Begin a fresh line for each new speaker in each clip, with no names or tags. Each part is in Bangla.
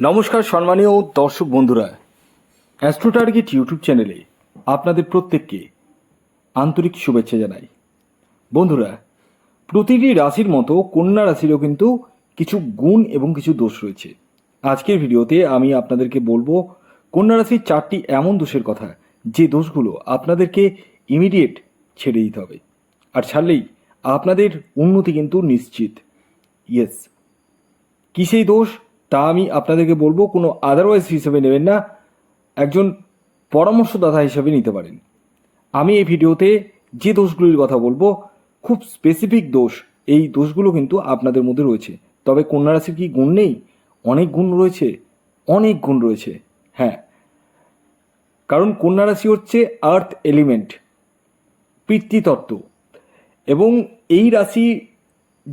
নমস্কার সম্মানীয় দর্শক বন্ধুরা অ্যাস্ট্রো টার্গেট ইউটিউব চ্যানেলে আপনাদের প্রত্যেককে আন্তরিক শুভেচ্ছা জানাই। বন্ধুরা, প্রতিটি রাশির মতো কন্যা রাশিরও কিন্তু কিছু গুণ এবং কিছু দোষ রয়েছে। আজকের ভিডিওতে আমি আপনাদেরকে বলব, কন্যা রাশির চারটি এমন দোষের কথা, যে দোষগুলো আপনাদেরকে ইমিডিয়েট ছেড়ে দিতে হবে। আর ছাড়লেই আপনাদের উন্নতি কিন্তু নিশ্চিত। ইয়েস কী সেই দোষ? তা আমি আপনাদেরকে বলব, কোনো আদারওয়াইজ হিসেবে নেবেন না। একজন পরামর্শদাতা হিসেবে নিতে পারেন। আমি এই ভিডিওতে যে দোষগুলির কথা বলব, খুব স্পেসিফিক দোষ, এই দোষগুলো কিন্তু আপনাদের মধ্যে রয়েছে। তবে কন্যা রাশির কি গুণ নেই? অনেক গুণ রয়েছে, অনেক গুণ রয়েছে হ্যাঁ। কারণ কন্যা রাশি হচ্ছে আর্থ এলিমেন্ট পিতৃতত্ত্ব। এবং এই রাশি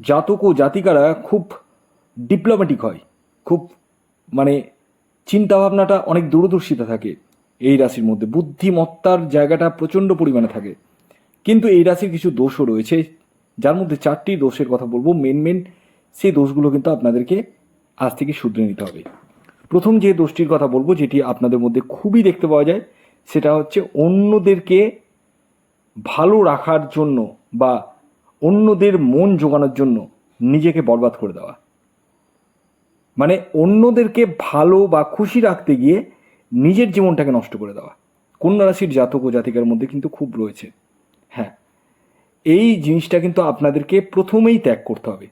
জাতক ও জাতিকারা খুব ডিপ্লোম্যাটিক হয়। খুব মানে চিন্তাভাবনাটা অনেক দূরদর্শিতা থাকে এই রাশির মধ্যে। বুদ্ধিমত্তার জায়গাটা প্রচণ্ড পরিমাণে থাকে। কিন্তু এই রাশির কিছু দোষও রয়েছে। যার মধ্যে চারটি দোষের কথা বলব। মেন মেন সেই দোষগুলো কিন্তু আপনাদেরকে আজ থেকে শুধরে নিতে হবে। প্রথম যে দোষটির কথা বলব, যেটি আপনাদের মধ্যে খুবই দেখতে পাওয়া যায়, সেটা হচ্ছে অন্যদেরকে ভালো রাখার জন্য বা অন্যদের মন জোগানোর জন্য নিজেকে বরবাদ করে দেওয়া। মানে অন্যদেরকে ভালো বা খুশি রাখতে গিয়ে নিজের জীবনটাকে নষ্ট করে দেওয়া। কন্যা রাশির জাতক ও জাতিকার মধ্যে কিন্তু খুব রয়েছে। হ্যাঁ এই জিনিসটা কিন্তু আপনাদেরকে প্রথমেই ত্যাগ করতে হবে।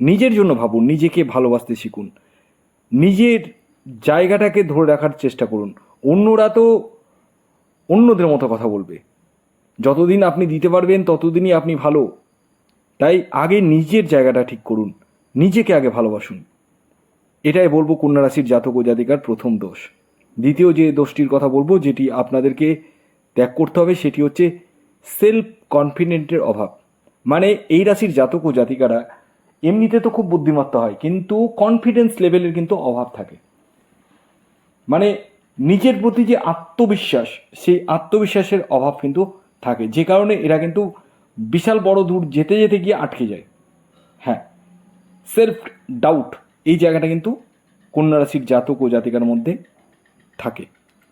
নিজের জন্য ভাবুন, নিজেকে ভালোবাসতে শিখুন। নিজের জায়গাটাকে ধরে রাখার চেষ্টা করুন। অন্যরা তো অন্যদের মতো কথা বলবে। যতদিন আপনি দিতে পারবেন, ততদিনই আপনি ভালো। তাই আগে নিজের জায়গাটা ঠিক করুন। নিজেকে আগে ভালোবাসুন। এটাই বলব কন্যা রাশির জাতক ও জাতিকার প্রথম দোষ। দ্বিতীয় যে দোষটির কথা বলব, যেটি আপনাদেরকে ত্যাগ করতে হবে, সেটি হচ্ছে সেলফ কনফিডেন্টের অভাব। মানে এই রাশির জাতক ও জাতিকারা এমনিতে তো খুব বুদ্ধিমত্তা হয়, কিন্তু কনফিডেন্স লেভেলের কিন্তু অভাব থাকে। মানে নিজের প্রতি যে আত্মবিশ্বাস, সেই আত্মবিশ্বাসের অভাব কিন্তু থাকে। যে কারণে এরা কিন্তু বিশাল বড় দূর যেতে যেতে গিয়ে আটকে যায়। হ্যাঁ সেলফ ডাউট এই জায়গাটা কিন্তু কন্যা রাশির জাতক ও জাতিকার মধ্যে থাকে।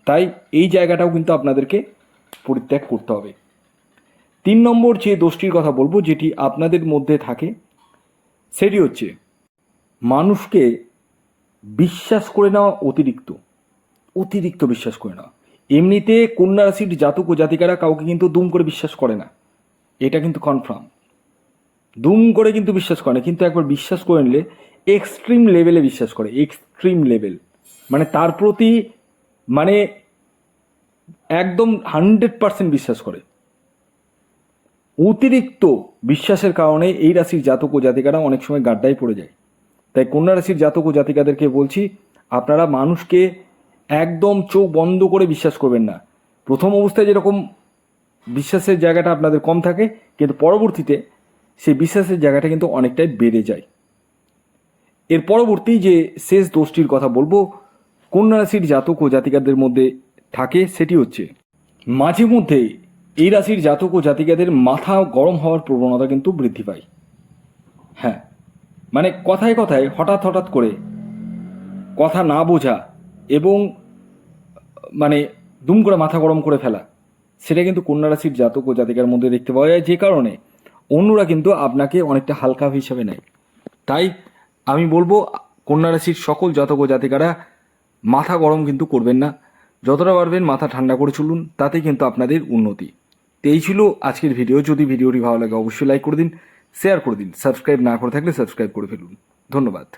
তাই এই জায়গাটাও কিন্তু আপনাদেরকে পরিত্যাগ করতে হবে। তিন নম্বর যে দোষটির কথা বলব, যেটি আপনাদের মধ্যে থাকে, সেটি হচ্ছে মানুষকে বিশ্বাস করে নেওয়া অতিরিক্ত। অতিরিক্ত বিশ্বাস করে নেওয়া। এমনিতে কন্যা রাশির জাতক ও জাতিকারা কাউকে কিন্তু দুম করে বিশ্বাস করে না। এটা কিন্তু কনফার্ম দুম করে কিন্তু বিশ্বাস করে না। কিন্তু একবার বিশ্বাস করে নিলে এক্সট্রিম লেভেলে বিশ্বাস করে এক্সট্রিম লেভেল মানে তার প্রতি মানে একদম হান্ড্রেড পার্সেন্ট বিশ্বাস করে। অতিরিক্ত বিশ্বাসের কারণে এই রাশির জাতক ও জাতিকারা অনেক সময় গাড্ডায় পড়ে যায়। তাই কন্যা রাশির জাতক ও জাতিকাদেরকে বলছি, আপনারা মানুষকে একদম চোখ বন্ধ করে বিশ্বাস করবেন না। প্রথম অবস্থায় যেরকম বিশ্বাসের জায়গাটা আপনাদের কম থাকে, কিন্তু পরবর্তীতে সেই বিশ্বাসের জায়গাটা কিন্তু অনেকটাই বেড়ে যায়। এর পরবর্তী যে শেষ দোষটির কথা বলব, কন্যা রাশির জাতক ও জাতিকাদের মধ্যে থাকে সেটি হচ্ছে, মাঝে মধ্যে এই রাশির জাতক ও জাতিকাদের মাথা গরম হওয়ার প্রবণতা কিন্তু বৃদ্ধি পায়। হ্যাঁ মানে কথায় কথায় হঠাৎ হঠাৎ করে কথা না বোঝা এবং মানে দুম করে মাথা গরম করে ফেলা, সেটা কিন্তু কন্যা রাশির জাতক ও জাতিকার মধ্যে দেখতে পাওয়া যায়। যে কারণে অন্যরা কিন্তু আপনাকে অনেকটা হালকা হিসাবে নেয়। তাই আমি বলব, কন্যা রাশির সকল জাতক ও জাতিকারা, মাথা গরম কিন্তু করবেন না। যতটা পারবেন মাথা ঠান্ডা করে চলুন তাতেই কিন্তু আপনাদের উন্নতি। তো এই ছিল আজকের ভিডিও। যদি ভিডিওটি ভালো লাগে, অবশ্যই লাইক করে দিন শেয়ার করে দিন। সাবস্ক্রাইব না করে থাকলে সাবস্ক্রাইব করে ফেলুন। ধন্যবাদ।